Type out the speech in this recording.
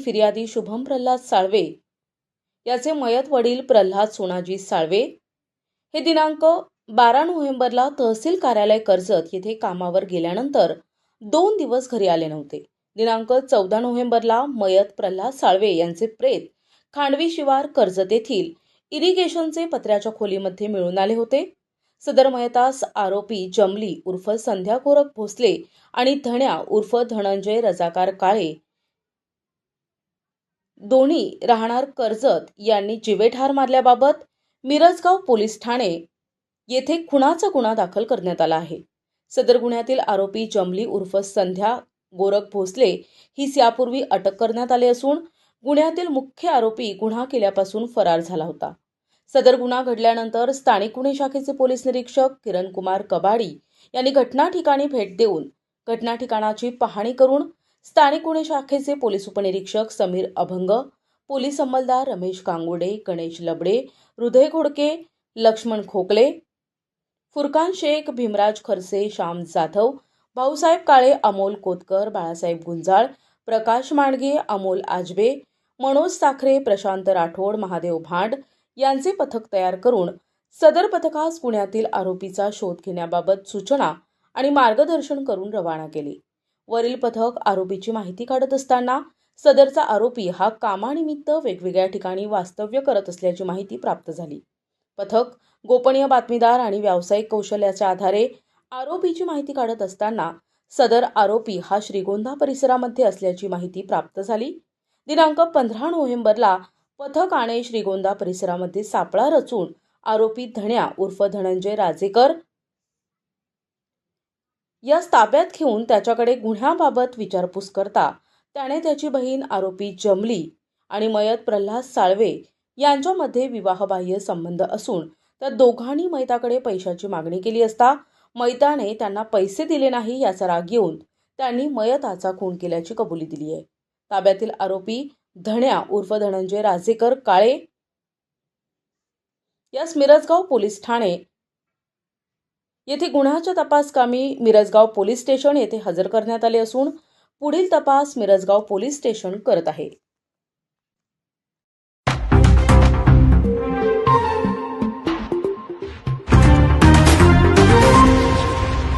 फिर्यादी शुभम प्रल्हाद साळवे याचे मयत वडील प्रल्हाद सोनाजी साळवे. हे दिनांक बारा नोव्हेंबरला तहसील कार्यालय कर्जत येथे कामावर गेल्यानंतर दोन दिवस घरी आले नव्हते. दिनांक चौदा नोव्हेंबरला मयत प्रल्हाद साळवे यांचे प्रेत खांडवी शिवार कर्जत येथील इरिगेशनचे पत्र्याच्या खोलीमध्ये मिळून आले होते. सदर मयतास आरोपी जमली उर्फ संध्या गोरख भोसले आणि धण्या उर्फ धनंजय रजाकार काळे दोन्ही राहणार कर्जत यांनी जिवेठार मारल्याबाबत मिरजगाव पोलीस ठाणे येथे खुनाचा गुन्हा दाखल करण्यात आला आहे. सदर गुन्ह्यातील आरोपी जमली उर्फ संध्या गोरख भोसले ही यापूर्वी अटक करण्यात आली असून गुन्ह्यातील मुख्य आरोपी गुन्हा केल्यापासून फरार झाला होता. सदर गुन्हा घडल्यानंतर स्थानिक गुन्हे शाखेचे पोलीस निरीक्षक किरण कुमार कबाडी यांनी घटना ठिकाणी भेट देऊन घटना ठिकाणाची पाहणी करून स्थानिक गुन्हे शाखेचे पोलीस उपनिरीक्षक समीर अभंग पोलीस अंमलदार रमेश कांगोडे गणेश लबडे हृदय घोडके लक्ष्मण खोकले फुरकान शेख भीमराज खरसे श्याम जाधव भाऊसाहेब काळे अमोल कोतकर बाळासाहेब गुंजाळ प्रकाश मांडगे अमोल आजबे मनोज साखरे प्रशांत राठोड महादेव भांड यांचे पथक तयार करून सदर पथकास पुण्यातील आरोपीचा शोध घेण्याबाबत सूचना आणि मार्गदर्शन करून रवाना केली. वरील पथक आरोपीची माहिती काढत असताना सदरचा आरोपी हा कामानिमित्त वेगवेगळ्या ठिकाणी वास्तव्य करत असल्याची माहिती प्राप्त झाली. पथक गोपनीय बातमीदार आणि व्यावसायिक कौशल्याच्या आधारे आरोपीची माहिती काढत असताना सदर आरोपी हा श्रीगोंदा परिसरामध्ये असल्याची माहिती प्राप्त झाली. दिनांक पंधरा नोव्हेंबरला पथक आणि श्रीगोंदा परिसरामध्ये सापळा रचून आरोपी धण्या उर्फ धनंजय राजेकर यास ताब्यात घेऊन त्याच्याकडे गुन्ह्याबाबत विचारपूस करता त्याने त्याची बहीण आरोपी जमली आणि मयत प्रल्हाद साळवे यांच्यामध्ये विवाहबाह्य संबंध असून त्या दोघांनी मैताकडे पैशाची मागणी केली असता मैताने त्यांना पैसे दिले नाही याचा राग येऊन त्यांनी मयताचा खून केल्याची कबुली दिली आहे. ताब्यातील आरोपी धण्या उर्फ धनंजय राजेकर काळे यास मिरजगाव पोलीस ठाणे येथे गुन्ह्याच्या तपासकामी मिरजगाव पोलीस स्टेशन येथे हजर करण्यात आले असून पुढील तपास मिरजगाव पोलीस स्टेशन करत आहे.